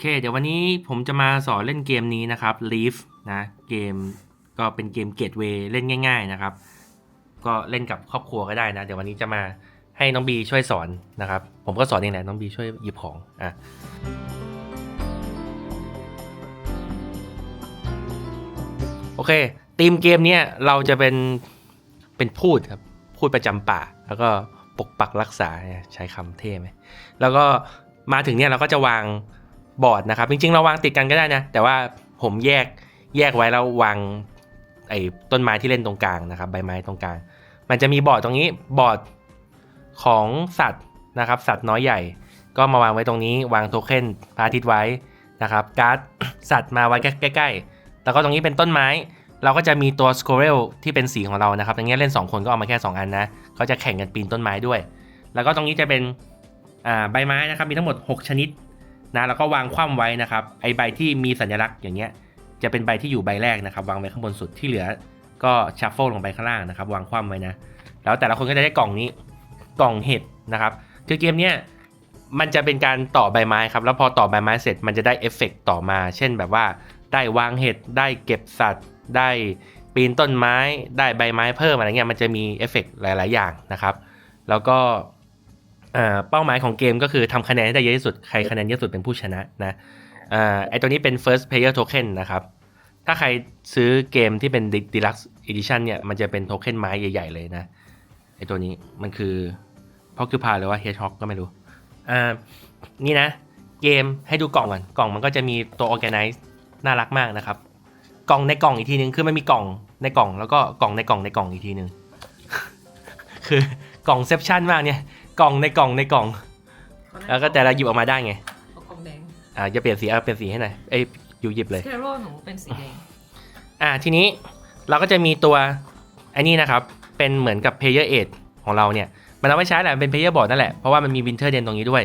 เค เดี๋ยววันนี้ผมจะมาสอนเล่นเกมนี้นะครับ Leaf นะเกมก็เป็นเกมเกตเวย์เล่นง่าย ๆนะครับ ก็เล่นกับครอบครัวก็ได้นะ เดี๋ยววันนี้จะมาให้น้องบีช่วยสอนนะครับ ผมก็สอนเองแหละน้องบีช่วยหยิบของอะโอเคทีมเกมเนี้ยเราจะเป็นเป็นพูดครับพูดประจำป่า แล้วก็ปกปักรักษาใช้คำเท่ไหมแล้วก็มาถึงเนี่ยเราก็จะวาง บอร์ดนะครับ จริงๆ เราวางติดกันก็ได้นะ แต่ว่าผมแยกแยกไว้แล้ววางไอ้ต้นไม้ที่เล่นตรงกลางนะครับ ใบไม้ตรงกลาง มันจะมีบอร์ดตรงนี้บอร์ดของสัตว์นะครับ สัตว์น้อยใหญ่ ก็มาวางไว้ตรงนี้ วางโทเค็นพาทิตไว้นะครับ การ์ดสัตว์มาไว้ใกล้ๆ แล้วก็ตรงนี้เป็นต้นไม้ เราก็จะมีตัวส q เร l ที่เป็นสีของเรานะครับอย่างเงี้ยเล่น 2 คนก็เอามาแค่ 2 อันนะเขาจะแข่งกันปีนต้นไม้ด้วย แล้วก็ตรงนี้จะเป็นอ่าใบไม้นะครับ มีทั้งหมด 6 ชนิด นะแล้วก็วางคว่ำไว้นะครับไอใบที่มีสัญลักษณ์อย่างเงี้ยจะเป็นใบที่อยู่ใบแรกนะครับ วางไว้ข้างบนสุดที่เหลือ ก็ชัฟเฟิลลงไปข้างล่างนะครับ วางคว่ำไว้นะแล้วแต่ละคนก็จะได้กล่องนี้กล่องเห็ดนะครับคือเกมเนี้ยมันจะเป็นการต่อใบไม้ครับ แล้วพอต่อใบไม้เสร็จมันจะได้เอฟเฟกต์ต่อมา เช่นแบบว่าได้วางเห็ดได้เก็บสัตว์ ได้ปีนต้นไม้ ได้ใบไม้เพิ่มอะไรเงี้ยมันจะมีเอฟเฟกต์หลาย ๆ อย่างนะครับ แล้วก็ เป้าหมายของเกมก็คือทำคะแนนให้ได้เยอะที่สุด ใครคะแนนเยอะสุดเป็นผู้ชนะนะไอตัวนี้เป็น first player token นะครับ ถ้าใครซื้อเกมที่เป็น deluxe edition เนี่ย มันจะเป็นโทเค็นไม้ใหญ่ ๆ เลยนะ ไอตัวนี้มันคือพ็อคือพาหรือว่า hedgehog ก็ไม่รู้ อ่า นี่นะ เกมให้ดูกล่องก่อน กล่องมันก็จะมีตัว organize น่ารักมากนะครับ กล่องในกล่องอีกทีนึง คือมันมีกล่องในกล่อง แล้วก็กล่องในกล่องในกล่องอีกทีนึง คือกล่องเซปชั่นมากเนี่ย กล่องในกล่องในกล่อง แล้วก็แต่ละหยิบออกมาได้ไงเอากล่องแดงอ่าจะเปลี่ยนสีเอาเปลี่ยนสีให้หน่อยเอ้ยอยู่หยิบเลยสเทโร่หนูเป็นสีแดงอ่าทีนี้เราก็จะมีตัวอันนี้นะครับเป็นเหมือนกับ Player a 8ของเราเนี่ย มันเอาไว้ใช้แหละเป็น Player Board นั่นแหละเพราะว่ามันมี Winter Den ตรงนี้ด้วย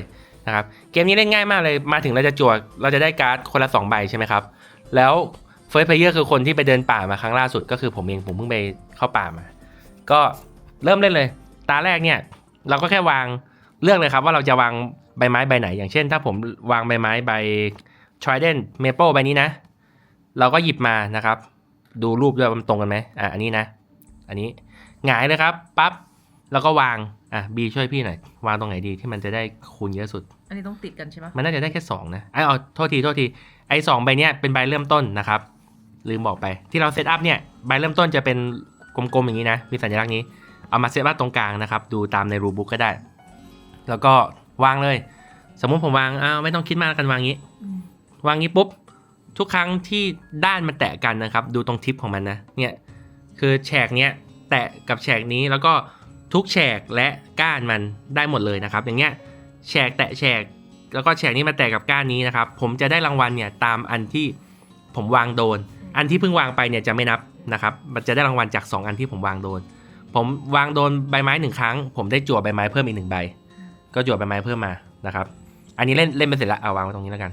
นะครับเกมนี้เล่นง่ายมากเลยมาถึงเราจะจวดเราจะได้การ์ดคนละ2ใบใช่ไหมครับแล้ว First Player คือคนที่ไปเดินป่ามาครั้งล่าสุดก็คือผมเองผมเพิ่งไปเข้าป่ามา ก็เริ่มเล่นเลย ตาแรกเนี่ย เราก็แค่วางเลือกเลยครับว่าเราจะวางใบไม้ใบไหน อย่างเช่น ถ้าผมวางใบไม้ใบ Trident Maple ใบนี้นะ เราก็หยิบมานะครับ ดูรูปด้วยว่ามันตรงกันไหมอะอันนี้นะ อันนี้หงายเลยครับปั๊บแล้วก็วางอะบีช่วยพี่หน่อยวางตรงไหนดีที่มันจะได้คูณเยอะสุด อันนี้ต้องติดกันใช่ไหมมันน่าจะได้แค่2นะไอ้เอาโทษทีโทษทีไอ้สองใบเนี้ยเป็นใบเริ่มต้นนะครับลืมบอกไปที่เราเซตอัพเนี่ยใบเริ่มต้นจะเป็นกลมๆอย่างนี้นะมีสัญลักษณ์นี้ เอามาเซตอัพตรงกลางนะครับ ดูตามในรูบุ๊กก็ได้ แล้วก็วางเลย สมมุติผมวางอ้าวไม่ต้องคิดมากกันวางงี้ วางงี้ปุ๊บ ทุกครั้งที่ด้านมันแตะกันนะครับ ดูตรงทิปของมันนะ เนี่ย คือแฉกเนี้ยแตะกับแฉกนี้แล้วก็ทุกแฉกและก้านมันได้หมดเลยนะครับ อย่างเงี้ยแฉกแตะแฉกแล้วก็แฉกนี้มาแตะกับก้านนี้นะครับ ผมจะได้รางวัลเนี่ยตามอันที่ผมวางโดน อันที่เพิ่งวางไปเนี่ยจะไม่นับนะครับ มันจะได้รางวัลจาก 2 อันที่ผมวางโดน ผมวางโดนใบไม้หนึ่งครั้ง ผมได้จั่วใบไม้เพิ่มอีกหนึ่งใบ ก็จั่วใบไม้เพิ่มมานะครับ อันนี้เล่นเล่นไปเสร็จแล้วเอาวางไว้ตรงนี้แล้วกัน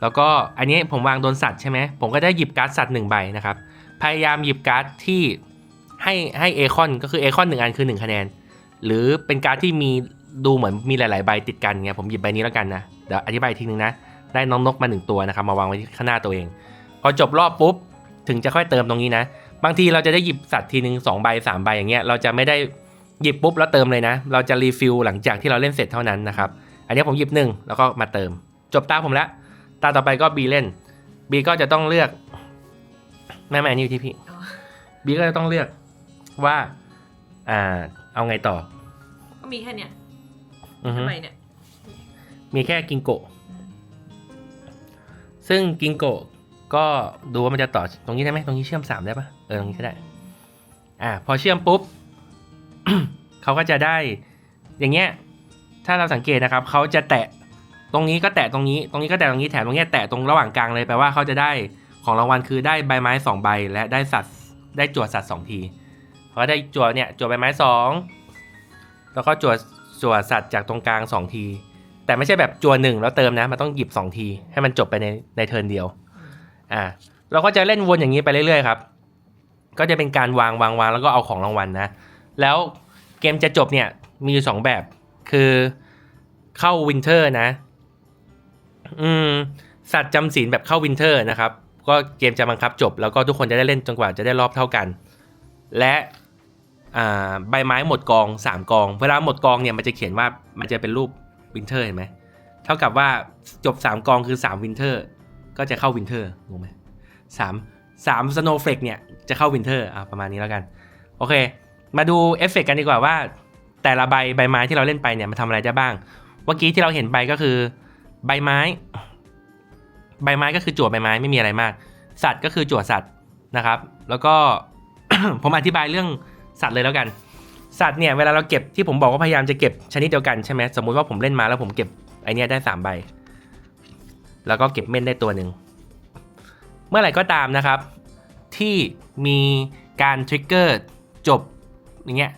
แล้วก็อันนี้ผมวางโดนสัตว์ใช่ไหมผมก็ได้หยิบการ์ดสัตว์หนึ่งใบนะครับ พยายามหยิบการ์ดที่ให้ให้เอคอนก็คือเอคอนหนึ่งอันคือหนึ่งคะแนน หรือเป็นการ์ดที่มีดูเหมือนมีหลาย ๆ ใบติดกันเงี้ยผมหยิบใบนี้แล้วกันนะเดี๋ยวอธิบายอีกทีนึงนะได้น้องนกมาหนึ่งตัวนะครับมาวางไว้ที่ข้างหน้าตัวเอง พอจบรอบปุ๊บถึงจะค่อยเติมตรงนี้นะ บางทีเราจะได้หยิบสัตว์ทีหนึ่งสองใบสามใบอย่างเงี้ยเราจะไม่ได้หยิบปุ๊บแล้วเติมเลยนะ เราจะรีฟิลหลังจากที่เราเล่นเสร็จเท่านั้นนะครับ อันนี้ผมหยิบหนึ่งแล้วก็มาเติม จบตาผมแล้ว ตาต่อไปก็บีเล่นบีก็จะต้องเลือกแม่แม่อันนี้อยู่ที่พี่อ๋อบีก็จะต้องเลือกว่าอ่าเอาไงต่อ ก็มีแค่เนี้ยอือฮึทำไมเนี่ยมีแค่กิงโกะอืมซึ่งกิงโกะ ก็ดูว่ามันจะต่อตรงนี้ได้ไหมตรงนี้เชื่อมสามได้ปะเออตรงนี้ก็ได้ อ่าพอเชื่อมปุ๊บเขาก็จะได้ อย่างเงี้ย ถ้าเราสังเกตนะครับเขาจะแตะตรงนี้ก็แตะตรงนี้ ตรงนี้ก็แตะตรงนี้แถมตรงเนี้ยแตะตรงระหว่างกลางเลยแปลว่าเขาจะได้ของรางวัลคือได้ใบไม้สองใบและได้สัตว์ได้จวดสัตว์สองทีเขาก็ได้จวดเนี่ยจวดใบไม้สองแล้วก็จวดจวดสัตว์จากตรงกลางสองที แต่ไม่ใช่แบบจวดหนึ่งแล้วเติมนะมันต้องหยิบสองที ให้มันจบไปในในเทิร์นเดียว อ่าเราก็จะเล่นวนอย่างนี้ไปเรื่อยๆครับ ก็จะเป็นการวางวางวางแล้วก็เอาของรางวัลนะ แล้วเกมจะจบเนี่ยมีอยู่สองแบบคือเข้าวินเทอร์นะ อืม สัตว์จำศีลแบบเข้าวินเทอร์นะครับ ก็เกมจะบังคับจบ แล้วก็ทุกคนจะได้เล่นจนกว่าจะได้รอบเท่ากัน และใบไม้หมดกอง 3 กอง เวลาหมดกองเนี่ยมันจะเขียนว่ามันจะเป็นรูปวินเทอร์เห็นไหม เท่ากับว่าจบ 3 กองคือ 3 วินเทอร์ ก็จะเข้าวินเทอร์งงไหมสามสามสโนว์เฟกเนี่ยจะเข้าวินเทอร์อะประมาณนี้แล้วกัน โอเค มาดูเอฟเฟกต์กันดีกว่าว่า แต่ละใบใบไม้ที่เราเล่นไปเนี่ยมันทำอะไรได้บ้างเมื่อกี้ที่เราเห็นไปก็คือใบไม้ ใบไม้ก็คือจั่วใบไม้ไม่มีอะไรมาก สัตว์ก็คือจั่วสัตว์นะครับ แล้วก็ผมอธิบายเรื่องสัตว์เลยแล้วกัน สัตว์เนี่ยเวลาเราเก็บที่ผมบอกว่าพยายามจะเก็บชนิดเดียวกันใช่ไหมสมมุติว่าผมเล่นมาแล้วผมเก็บไอเนี้ยได้สามใบ แล้วก็เก็บเม่นได้ตัวหนึ่ง เมื่อไหร่ก็ตามนะครับ ที่มีการทริกเกอร์จบอย่างเงี้ย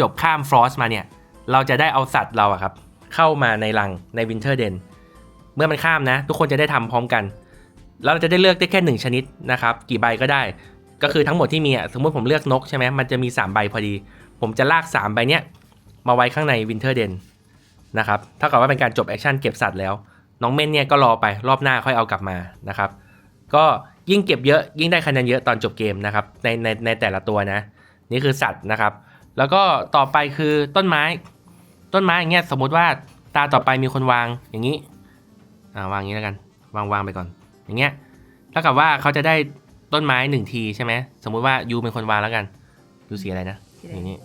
จบข้ามฟรอสมาเนี่ย เราจะได้เอาสัตว์เราอะครับ เข้ามาในรังในวินเทอร์เดนเมื่อมันข้ามนะ ทุกคนจะได้ทำพร้อมกัน แล้วเราจะได้เลือกได้แค่หนึ่งชนิดนะครับ กี่ใบก็ได้ ก็คือทั้งหมดที่มีอะสมมติผมเลือกนกใช่ไหมมันจะมี 3 ใบพอดี ผมจะลาก 3 ใบเนี้ยมาไว้ข้างในวินเทอร์เดนนะครับเท่ากับว่าเป็นการจบแอคชั่นเก็บสัตว์แล้ว น้องเม่นเนี่ยก็รอไปรอบหน้าค่อยเอากลับมานะครับ ก็ยิ่งเก็บเยอะยิ่งได้คะแนนเยอะตอนจบเกมนะครับในในในแต่ละตัวนะ นี่คือสัตว์นะครับ แล้วก็ต่อไปคือต้นไม้ ต้นไม้อย่างเงี้ยสมมติว่าตาต่อไปมีคนวางอย่างนี้อ่าวางอย่างนี้แล้วกัน วางวางไปก่อน อย่างเงี้ยเท่ากับว่าเขาจะได้ต้นไม้หนึ่งทีใช่ไหมสมมุติว่ายูเป็นคนวางแล้วกันยูสีอะไรนะอย่างนี้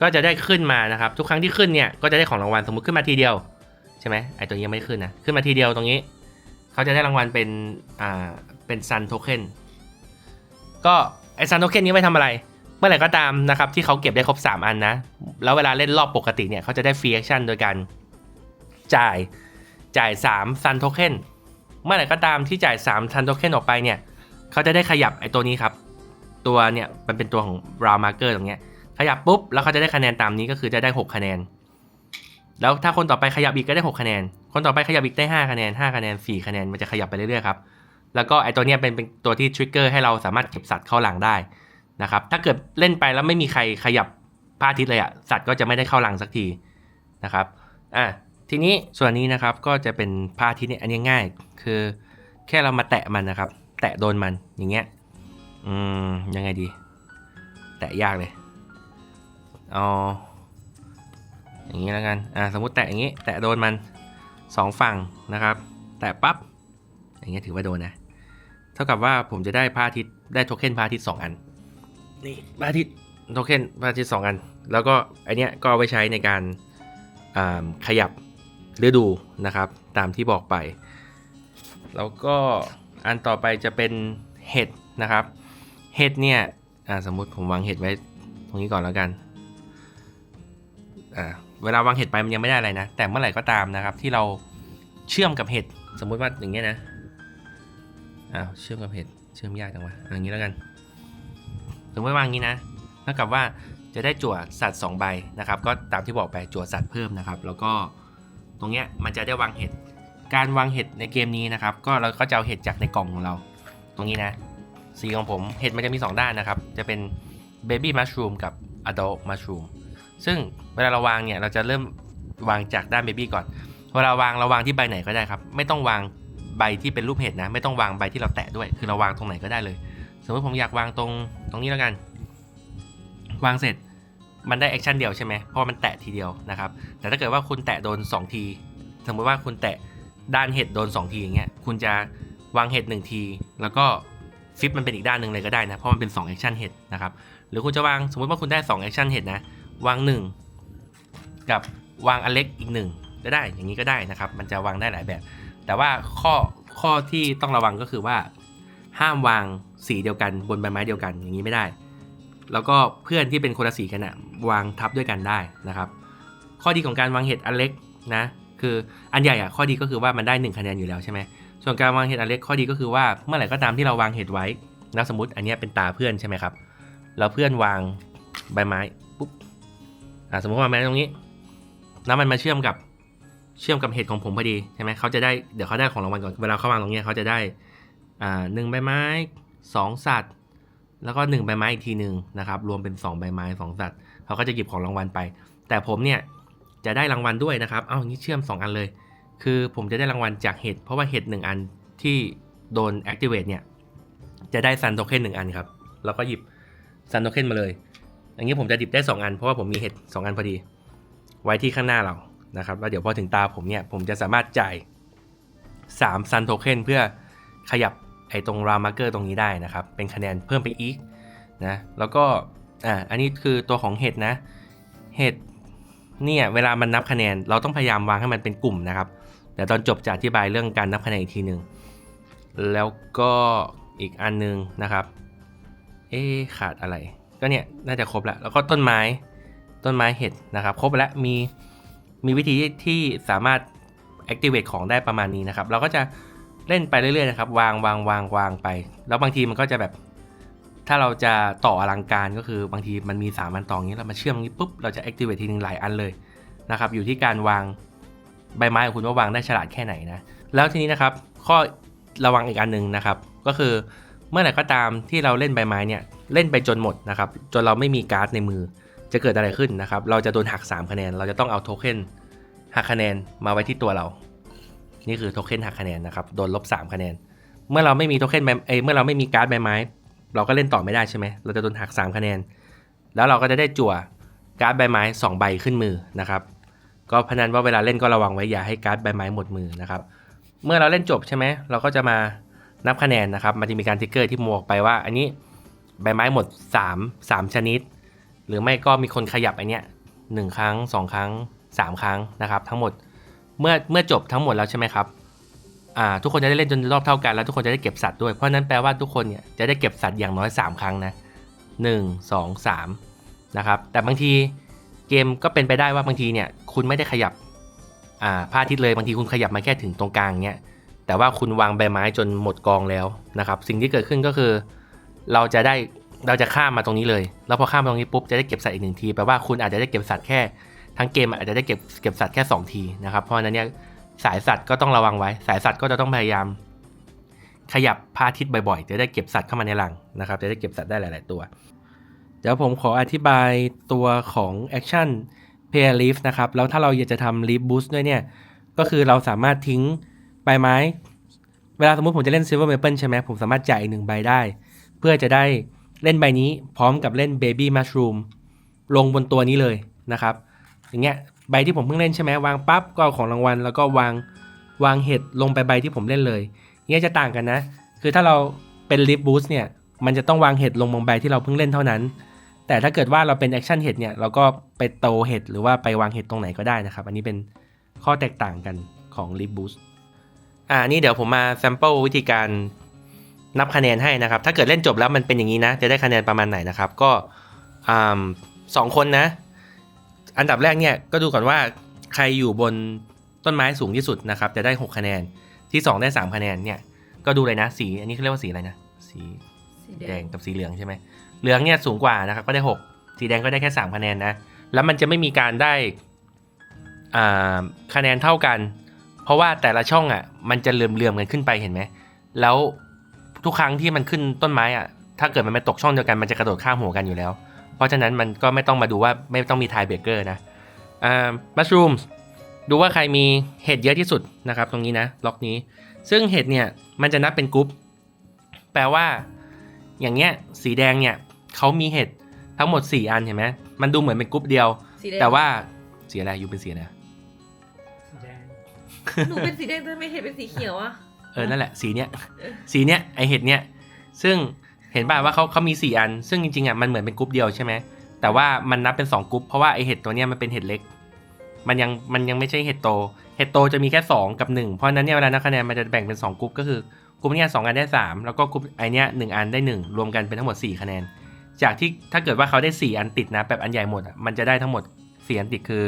ก็จะได้ขึ้นมานะครับ ทุกครั้งที่ขึ้นเนี่ยก็จะได้ของรางวัลสมมติขึ้นมาทีเดียว ใช่ไหมไอตัวนี้ยังไม่ได้ขึ้นนะ ขึ้นมาทีเดียวตรงนี้ เขาจะได้รางวัลเป็น อ่า เป็นซันโทเค็นก็ไอซันโทเค็นนี้ไว้ทำอะไร เมื่อไหร่ก็ตามนะครับ ที่เขาเก็บได้ครบ 3 อันนะ แล้วเวลาเล่นรอบปกติเนี่ยเขาจะได้ฟรีแอคชั่นโดยการจ่ายจ่าย3ซันโทเค็นเมื่อไหร่ก็ตามที่จ่าย3ซันโทเค็นออกไปเนี่ยเขาจะได้ขยับไอตัวนี้ครับ ตัวเนี่ยมันเป็นตัวของราวมาร์เกอร์ตรงเนี้ยขยับปุ๊บแล้วเขาจะได้คะแนนตามนี้ก็คือจะได้ 6 คะแนน แล้วถ้าคนต่อไปขยับอีกก็ได้ 6 คะแนน คนต่อไปขยับอีกได้ 5 คะแนน 5 คะแนน 4 คะแนน มันจะขยับไปเรื่อยๆครับ แล้วก็ไอตัวเนี้ยเป็นเป็นตัวที่ทริกเกอร์ให้เราสามารถเก็บสัตว์เข้าหลังได้นะครับ ถ้าเกิดเล่นไปแล้วไม่มีใครขยับพาทิตเลยอะสัตว์ก็จะไม่ได้เข้าหลังสักทีนะครับ อะ ทีนี้ส่วนนี้นะครับก็จะเป็นพาทิตเนี่ยอันนี้ง่าย คือแค่เรามาแตะมันนะครับ แตะโดนมันอย่างเงี้ย อืมยังไงดี แตะยากเลยเอ อย่างนี้แล้วกัน อ่าสมมติแตะอย่างนี้ แตะโดนมันสองฝั่งนะครับ แตะปั๊บ อย่างเงี้ยถือว่าโดนนะ เท่ากับว่าผมจะได้พระอาทิตย์ได้โทเค็นพระอาทิตย์สองอัน นี่พระอาทิตย์โทเค็นพระอาทิตย์สองอัน แล้วก็อันเนี้ยก็เอาไว้ใช้ในการอ่าขยับฤดูนะครับ ตามที่บอกไป แล้วก็อันต่อไปจะเป็นเห็ดนะครับ เห็ดเนี่ยอ่าสมมุติผมวางเห็ดไว้ตรงนี้ก่อนแล้วกัน อ่า เวลาวางเห็ดไปมันยังไม่ได้อะไรนะ แต่เมื่อไหร่ก็ตามนะครับ ที่เราเชื่อมกับเห็ด สมมุติว่าอย่างเงี้ยนะอ้าวเชื่อมกับเห็ดเชื่อมยากจังวะอย่างนี้แล้วกันสมมติวางอย่างนี้นะเท่ากับว่าจะได้จั่วสัตว์2ใบนะครับ ก็ตามที่บอกไปจั่วสัตว์เพิ่มนะครับ แล้วก็ตรงเนี้ยมันจะได้วางเห็ด การวางเห็ดในเกมนี้นะครับ ก็เราก็จะเอาเห็ดจากในกล่องของเรา ตรงนี้นะสีของผมเห็ดมันจะมี 2 ด้านนะครับ จะเป็น Baby Mushroom กับ Adult Mushroom ซึ่งเวลาเราวางเนี่ยเราจะเริ่มวางจากด้าน Baby ก่อน เวลาวางเราวางที่ใบไหนก็ได้ครับ ไม่ต้องวางใบที่เป็นรูปเห็ดนะ ไม่ต้องวางใบที่เราแตะด้วย คือเราวางตรงไหนก็ได้เลย สมมติผมอยากวางตรงตรงนี้แล้วกัน วางเสร็จมันได้แอคชั่นเดียวใช่ไหมเพราะมันแตะทีเดียวนะครับ แต่ถ้าเกิดว่าคุณแตะโดน 2 ที สมมติว่าคุณแตะด้านเห็ดโดน 2 ทีอย่างเงี้ย คุณจะวางเห็ด1ที แล้วก็ฟิปมันเป็นอีกด้านหนึ่งเลยก็ได้นะ เพราะมันเป็น2แอคชั่นเห็ดนะครับ หรือคุณจะวางสมมติว่าคุณได้2แอคชั่นเห็ดนะ วาง 1 กับวางอันเล็กอีก 1 ก็ได้อย่างนี้ก็ได้นะครับ มันจะวางได้หลายแบบ แต่ว่าข้อข้อที่ต้องระวังก็คือว่า ห้ามวางสีเดียวกันบนใบไม้เดียวกันอย่างนี้ไม่ได้ แล้วก็เพื่อนที่เป็นคนละสีกันอะวางทับด้วยกันได้นะครับ ข้อดีของการวางเห็ดอันเล็กนะคืออันใหญ่อะข้อดีก็คือว่ามันได้ 1 คะแนนอยู่แล้วใช่ไหมส่วนการวางเห็ดอันเล็กข้อดีก็คือว่าเมื่อไหร่ก็ตามที่เราวางเห็ดไว้นะสมมติอันนี้เป็นตาเพื่อนใช่ไหมครับแล้วเพื่อนวางใบไม้ อ่าสมมติว่างไม้ตรงนี้ แล้วมันมาเชื่อมกับเชื่อมกับเห็ดของผมพอดีใช่ไหมเขาจะได้เดี๋ยวเขาได้ของรางวัลก่อนเวลาเขาวางตรงนี้เขาจะได้อ่าหนึ่งใบไม้สองสัตว์ แล้วก็หนึ่งใบไม้อีกทีหนึ่งนะครับรวมเป็นสองใบไม้สองสัตว์เขาก็จะหยิบของรางวัลไป แต่ผมเนี่ยจะได้รางวัลด้วยนะครับ เอาอย่างนี้เชื่อมสองอันเลย คือผมจะได้รางวัลจากเห็ด เพราะว่าเห็ดหนึ่งอันที่โดน activate เนี่ย จะได้ซันโทเค็นหนึ่งอันครับ แล้วก็หยิบซันโทเค็นมาเลย อย่างนี้ผมจะหยิบได้ 2 อัน เพราะว่าผมมีเห็ด2อันพอดี ไว้ที่ข้างหน้าเรานะครับแล้วเดี๋ยวพอถึงตาผมเนี่ยผมจะสามารถจ่าย3ซันโทเค็นเพื่อขยับไอ้ตรงรามาร์เกอร์ตรงนี้ได้นะครับ เป็นคะแนนเพิ่มไปอีกนะแล้วก็อ่าอันนี้คือตัวของเห็ดนะเห็ดเนี่ยเวลามันนับคะแนนเราต้องพยายามวางให้มันเป็นกลุ่มนะครับเดี๋ยวตอนจบจะอธิบายเรื่องการนับคะแนนอีกทีหนึ่งแล้วก็อีกอันหนึงนะครับ เอ๊ขาดอะไร ก็เนี่ยน่าจะครบแล้ว แล้วก็ต้นไม้ต้นไม้เห็ดนะครับ ครบแล้วมีมีวิธีที่สามารถ activate ของได้ประมาณนี้นะครับ เราก็จะเล่นไปเรื่อยๆนะครับ วางวางวางวางไป แล้วบางทีมันก็จะแบบ ถ้าเราจะต่ออลังการก็คือบางทีมันมีสามอันต่ออย่างนี้เรามาเชื่อมงนี้ปุ๊บเราจะ activate ทีหนึ่งหลายอันเลยนะครับ อยู่ที่การวางใบไม้ของคุณว่าวางได้ฉลาดแค่ไหนนะ แล้วทีนี้นะครับ ข้อระวังอีกอันหนึ่งนะครับ ก็คือเมื่อไหร่ก็ตามที่เราเล่นใบไม้เนี่ย เล่นไปจนหมดนะครับ จนเราไม่มีการ์ดในมือ จะเกิดอะไรขึ้นนะครับ เราจะโดนหัก 3 คะแนน เราจะต้องเอาโทเค็นหักคะแนนมาไว้ที่ตัวเรา นี่คือโทเค็นหักคะแนนนะครับ โดนลบ 3 คะแนน เมื่อเราไม่มีโทเค็นใบเอเมื่อเราไม่มีการ์ดใบไม้ เราก็เล่นต่อไม่ได้ใช่ไหม เราจะโดนหัก 3 คะแนน แล้วเราก็จะได้จั่วการ์ดใบไม้ 2 ใบขึ้นมือนะครับ ก็พนันว่าเวลาเล่นก็ระวังไว้อย่าให้การ์ดใบไม้หมดมือนะครับ เมื่อเราเล่นจบใช่ไหม เราก็จะมานับคะแนนนะครับ มันจะมีการทิกเกอร์ที่มวกไปว่าอันนี้ ใบไม้หมด3 3ชนิด หรือไม่ก็มีคนขยับอันเนี้ยหนึ่งครั้ง 2 ครั้ง 3 ครั้งนะครับ ทั้งหมดเมื่อเมื่อจบทั้งหมดแล้วใช่ไหมครับอ่าทุกคนจะได้เล่นจนรอบเท่ากันแล้วทุกคนจะได้เก็บสัตว์ด้วยเพราะนั้นแปลว่าทุกคนเนี่ยจะได้เก็บสัตว์อย่างน้อย 3 ครั้งนะ1 2 3นะครับแต่บางทีเกมก็เป็นไปได้ว่าบางทีเนี่ยคุณไม่ได้ขยับอ่าพาทิตย์เลยบางทีคุณขยับมาแค่ถึงตรงกลางเนี้ยแต่ว่าคุณวางใบไม้จนหมดกองแล้วนะครับสิ่งที่เกิดขึ้นก็คือ เราจะได้เราจะข้ามมาตรงนี้เลย แล้วพอข้ามมาตรงนี้ปุ๊บจะได้เก็บสัตว์อีกหนึ่งทีแปลว่าคุณอาจจะได้เก็บสัตว์แค่ทั้งเกมอาจจะได้เก็บเก็บสัตว์แค่ 2 ทีนะครับเพราะฉะนั้นเนี่ยสายสัตว์ก็ต้องระวังไว้ สายสัตว์ก็จะต้องพยายาม ขยับพาทิตบ่อยๆ จะได้เก็บสัตว์เข้ามาในรังนะครับ จะได้เก็บสัตว์ได้หลาย ๆ ตัว เดี๋ยวผมขออธิบายตัวของ Action p a i r Leaf นะครับ แล้วถ้าเราอยากจะทำ Leaf Boost ด้วยเนี่ย ก็คือเราสามารถทิ้งใบไม้ เวลาสมมติผมจะเล่น Silver Maple ใช่ไหมผมสามารถจ่ายอีกหนึ่งใบได้ เพื่อจะได้เล่นใบนี้พร้อมกับเล่น Baby Mushroom ลงบนตัวนี้เลยนะครับ อย่างเงี้ยใบที่ผมเพิ่งเล่นใช่ไหมวางปั๊บก็เอาของรางวัล แล้วก็วางวางเห็ดลงไปใบที่ผมเล่นเลยเงี้ยจะต่างกันนะ คือถ้าเราเป็น Leaf Boost เนี่ยมันจะต้องวางเห็ดลงบนใบที่เราเพิ่งเล่นเท่านั้น แต่ถ้าเกิดว่าเราเป็น Action เห็ดเนี่ยเราก็ไปโตเห็ดหรือว่าไปวางเห็ดตรงไหนก็ได้นะครับ อันนี้เป็นข้อแตกต่างกันของ Leaf Boost อ่านี่เดี๋ยวผมมา sample วิธีการ นับคะแนนให้นะครับ ถ้าเกิดเล่นจบแล้วมันเป็นอย่างนี้นะ จะได้คะแนนประมาณไหนนะครับ ก็อ่าสองคนนะ อันดับแรกเนี่ยก็ดูก่อนว่าใครอยู่บนต้นไม้สูงที่สุดนะครับ จะได้ 6 คะแนนที่ 2 ได้ 3 คะแนนเนี่ยก็ดูเลยนะสีอันนี้เขาเรียกว่าสีอะไรนะสีสีแดงกับสีเหลืองใช่ไหมเหลืองเนี่ยสูงกว่านะครับก็ได้ 6 สีแดงก็ได้แค่ 3 คะแนนนะแล้วมันจะไม่มีการได้อ่าคะแนนเท่ากัน เพราะว่าแต่ละช่องอะมันจะเหลื่อมๆกันขึ้นไปเห็นไหมแล้ว ทุกครั้งที่มันขึ้นต้นไม้อะถ้าเกิดมันไปตกช่องเดียวกันมันจะกระโดดข้ามหัวกันอยู่แล้ว เพราะฉะนั้นมันก็ไม่ต้องมาดูว่าไม่ต้องมีไทเบเกอร์นะอ่ามัชรูมดูว่าใครมีเห็ดเยอะที่สุดนะครับ ตรงนี้นะล็อกนี้ ซึ่งเห็ดเนี่ยมันจะนับเป็นกรุ๊ปแปลว่า อย่างเงี้ยสีแดงเนี่ยเขามีเห็ดทั้งหมด 4 อันเห็นไหมมันดูเหมือนเป็นกรุ๊ปเดียวสีแดงแต่ว่าสีอะไรอยู่เป็นสีอะไรสีแดงหนูเป็นสีแดงแต่ไม่เห็นเป็นสีเขียวอะ เออนั่นแหละสีเนี้ยสีเนี้ยไอเห็ดเนี้ยซึ่งเห็นป่ะว่าเขาเขามี4อัน ซึ่งจริงๆอะมันเหมือนเป็นกรุ๊ปเดียวใช่ไหมแต่ว่ามันนับเป็น2กรุ๊ปเพราะว่าไอเห็ดตัวเนี้ยมันเป็นเห็ดเล็ก มันยังมันยังไม่ใช่เห็ดโต เห็ดโตจะมีแค่2กับ1เพราะนั้นเนี่ยเวลานับคะแนนมันจะแบ่งเป็น2กรุ๊ปก็คือกรุ๊ปเนี้ยสองอันได้3แล้วก็กรุ๊ปไอเนี้ยหนึ่งอันได้1รวมกันเป็นทั้งหมด4คะแนน จากที่ถ้าเกิดว่าเขาได้4อันติดนะแบบอันใหญ่หมดอะมันจะได้ทั้งหมด4อันติดคือ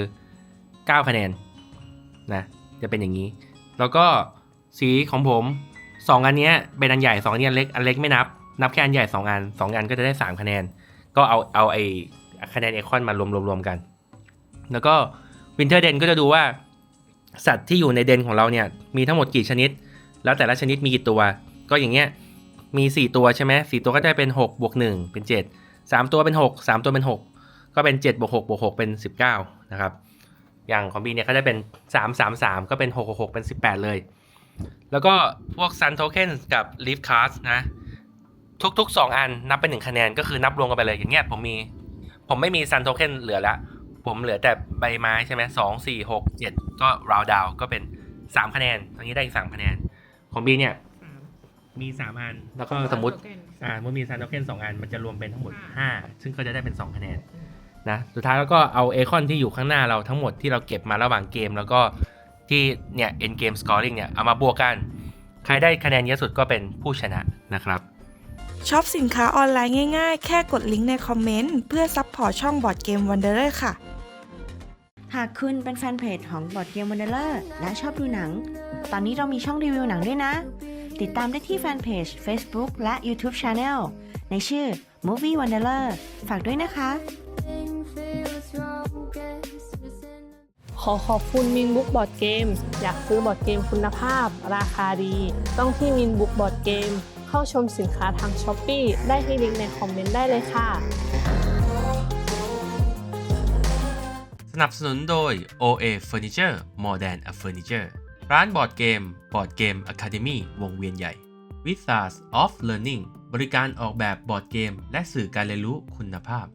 9คะแนนนะจะเป็นอย่างนี้ แล้วก็ สีของผมสองอันเนี้ยเป็นอันใหญ่สองอันเนี้เล็กอันเล็กไม่นับ นับแค่อันใหญ่สองอันสองอันก็จะได้สามคะแนน ก็เอาเอาไอคะแนนเอคอนมารวมรวมรวมกัน แล้วก็วินเทอร์เดนก็จะดูว่า สัตว์ที่อยู่ในเดนของเราเนี่ยมีทั้งหมดกี่ชนิด แล้วแต่ละชนิดมีกี่ตัว ก็อย่างเงี้ยมีสี่ตัวใช่ไหมสี่ตัวก็ได้เป็นหกบวกหนึ่งเป็นเจ็ดสามตัวเป็นหกสามตัวเป็นหกก็เป็นเจ็ดบวกหกบวกหกเป็นสิบเก้านะครับ อย่างของบีเนี่ยก็จะเป็น 3 3 3 ก็เป็น6 6 6 เป็น 18 เลย แล้วก็พวก Sun Token กับ Leaf Cards นะ ทุกๆ 2 อันนับเป็น1คะแนนก็คือนับรวมกันไปเลยอย่างเงี้ยผมมี ผมไม่มี Sun Token เหลือละ ผมเหลือแต่ใบไม้ใช่ไหมสองสี่หกเจ็ดก็ round down ก็เป็น3คะแนนตรงนี้ได้อีก3คะแนน ของบีเนี่ย มี3อัน แล้วก็สมมติ อ่าเมื่อมี Sun Token 2อันมันจะรวมเป็นทั้งหมด5ซึ่งก็จะได้เป็น2คะแนนนะสุดท้ายแล้วก็เอาเอคอนที่อยู่ข้างหน้าเราทั้งหมดที่เราเก็บมาระหว่างเกมแล้วก็ ที่เนี่ย end game scoring เนี่ย เอามาบวกกัน ใครได้คะแนนเยอะสุดก็เป็นผู้ชนะนะครับช็อปสินค้าออนไลน์ง่ายๆ แค่กดลิงก์ในคอมเมนต์ เพื่อซัพพอร์ตช่องบอร์ดเกมวันเดอร์ค่ะ หากคุณเป็นแฟนเพจของบอดเกมวันเดอร์และชอบดูหนัง ตอนนี้เรามีช่องรีวิวหนังด้วยนะ ติดตามได้ที่แฟนเพจ Facebook และ YouTube Channel ในชื่อ Movie Wanderer ฝากด้วยนะคะ ขอขอบคุณมินบุ๊กบอร์ดเกมอยากซื้อบอร์ดเกมคุณภาพ ราคาดี ต้องที่มินบุ๊กบอร์ดเกมเข้าชมสินค้าทางช้อปปีได้ที่ลิงก์ในคอมเมนต์ได้เลยค่ะ สนับสนุนโดย OA Furniture More Than a Furniture ร้านบอร์ดเกมบอร์ดเกม Academy วงเวียนใหญ่ w i t h a s of Learning บริการออกแบบบอร์ดเกม และสื่อการเรียนรู้คุณภาพ